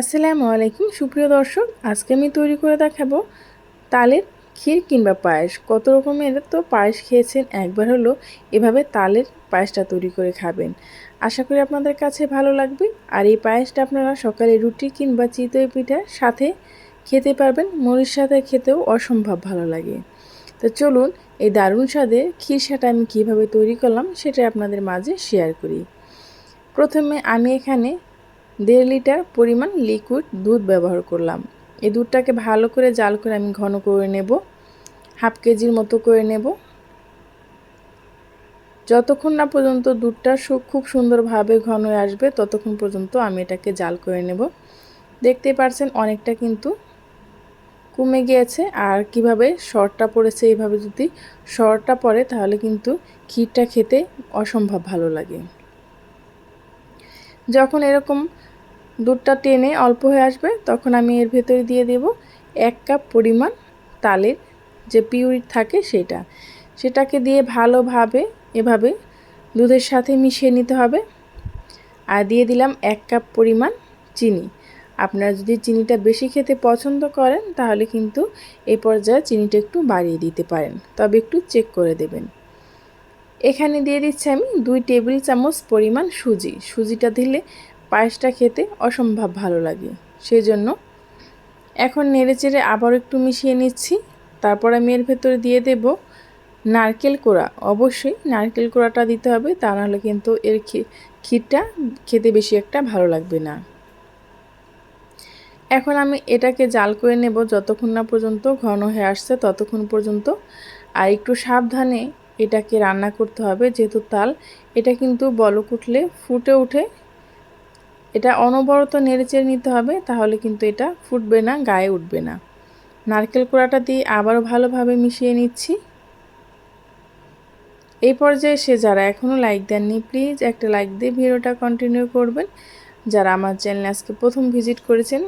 আসসালামু আলাইকুম, সুপ্রিয় দর্শক। আজকে আমি তৈরি করে দেখাবো তালের ক্ষীর কিংবা পায়েস। কত রকমের তো পায়েস খেয়েছেন, একবার হলো এভাবে তালের পায়েসটা তৈরি করে খাবেন। আশা করি আপনাদের কাছে ভালো লাগবে। আর এই পায়েসটা আপনারা সকালে রুটি কিংবা চিতই পিঠার সাথে খেতে পারবেন। মুড়ির সাথে খেতেও অসম্ভব ভালো লাগে। তো চলুন, এই দারুণ স্বাদে ক্ষীর ক্ষীরসাটা আমি কীভাবে তৈরি করলাম সেটা আপনাদের মাঝে শেয়ার করি। প্রথমে আমি এখানে দেড় লিটার পরিমাণ লিকুইড দুধ ব্যবহার করলাম। এই দুধটাকে ভালো করে জাল করে আমি ঘন করে নেব, হাফ কেজির মতো করে নেব। যতক্ষণ না পর্যন্ত দুধটা খুব সুন্দরভাবে ঘন হয়ে আসবে, ততক্ষণ পর্যন্ত আমি এটাকে জাল করে নেব। দেখতে পারছেন অনেকটা কিন্তু কমে গিয়েছে, আর কীভাবে শর্টটা পড়েছে এইভাবে যদি শর্টটা পড়ে, তাহলে কিন্তু ক্ষীরটা খেতে অসম্ভব ভালো লাগে। যখন এরকম দুধটা টেনে অল্প হয়ে আসবে, তখন আমি এর ভেতরে দিয়ে দেব এক কাপ পরিমাণ তালের যে পিউরিট থাকে সেটা। সেটাকে দিয়ে ভালোভাবে এভাবে দুধের সাথে মিশিয়ে নিতে হবে। আর দিয়ে দিলাম এক কাপ পরিমাণ চিনি। আপনারা যদি চিনিটা বেশি খেতে পছন্দ করেন, তাহলে কিন্তু এই পর্যায়ে চিনিটা একটু বাড়িয়ে দিতে পারেন। তবে একটু চেক করে দেবেন। এখানে দিয়ে দিচ্ছি আমি দুই টেবিল চামচ পরিমাণ সুজি। সুজিটা দিলে পায়েসটা খেতে অসম্ভব ভালো লাগে। সেই জন্য এখন নেড়ে চেড়ে আবার একটু মিশিয়ে নিচ্ছি। তারপর আমি এর ভেতরে দিয়ে দেব নারকেল কোড়া। অবশ্যই নারকেল কোড়াটা দিতে হবে, তা নাহলে কিন্তু এর ক্ষীরটা খেতে বেশি একটা ভালো লাগবে না। এখন আমি এটাকে জাল করে নেব যতক্ষণ না পর্যন্ত ঘন হয়ে আসছে ততক্ষণ পর্যন্ত। আর একটু সাবধানে এটাকে রান্না করতে হবে, যেহেতু তাল। এটা কিন্তু বলক উঠলে ফুটে উঠে এটা অনবরত নেড়েচেড়ে নিতে হবে, তাহলে কিন্তু এটা ফুটবে না, গায়ে উঠবে না। নারকেল কোড়াটা দিয়ে আবারও ভালোভাবে মিশিয়ে নিচ্ছি। এই পর্যায়ে সে যারা এখনও লাইক দেননি, প্লিজ একটা লাইক দিয়ে ভিডিওটা কন্টিনিউ করবেন। যারা আমার চ্যানেল আজকে প্রথম ভিজিট করেছেন,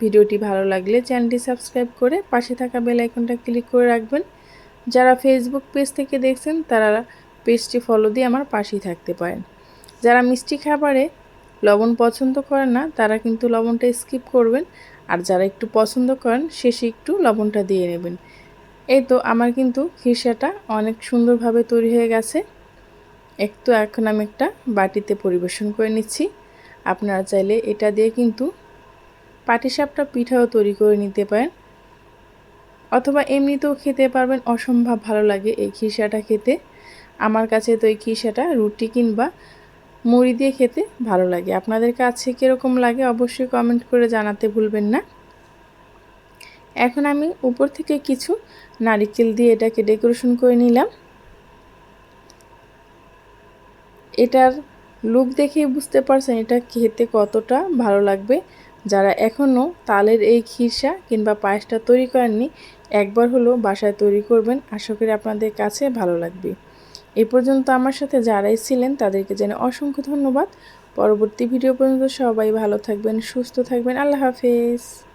ভিডিওটি ভালো লাগলে চ্যানেলটি সাবস্ক্রাইব করে পাশে থাকা বেল আইকনটা ক্লিক করে রাখবেন। যারা ফেসবুক পেজ থেকে দেখছেন, তারা পেজটি ফলো দিয়ে আমার পাশেই থাকতে পারেন। যারা মিষ্টি খাবারে লবণ পছন্দ করেন না, তারা কিন্তু লবণটা স্কিপ করবেন। আর যারা একটু পছন্দ করেন, শেষে একটু লবণটা দিয়ে নেবেন। এই তো আমার কিন্তু খিসাটা অনেক সুন্দরভাবে তৈরি হয়ে গেছে। একটু এখন আমি একটা বাটিতে পরিবেশন করে নিচ্ছি। আপনারা চাইলে এটা দিয়ে কিন্তু পাটিসাপটা পিঠাও তৈরি করে নিতে পারেন। অথবা এমনিতেও খেতে পারবেন, অসম্ভব ভালো লাগে এই খিসাটা খেতে। আমার কাছে তো এই খিসাটা রুটি কিংবা মুড়ি দিয়ে খেতে ভালো লাগে। আপনাদের কাছে কীরকম লাগে অবশ্যই কমেন্ট করে জানাতে ভুলবেন না। এখন আমি উপর থেকে কিছু নারিকেল দিয়ে এটাকে ডেকোরেশন করে নিলাম। এটার লুক দেখেই বুঝতে পারছেন এটা খেতে কতটা ভালো লাগবে। যারা এখনও তালের এই খিরসা কিংবা পায়েসটা তৈরি করেননি, একবার হলো বাসায় তৈরি করবেন। আশা করি আপনাদের কাছে ভালো লাগবে। এ পর্যন্ত আমার সাথে যারাই ছিলেন তাদেরকে যেন অসংখ্য ধন্যবাদ। পরবর্তী ভিডিও পর্যন্ত সবাই ভালো থাকবেন, সুস্থ থাকবেন। আল্লাহ হাফেজ।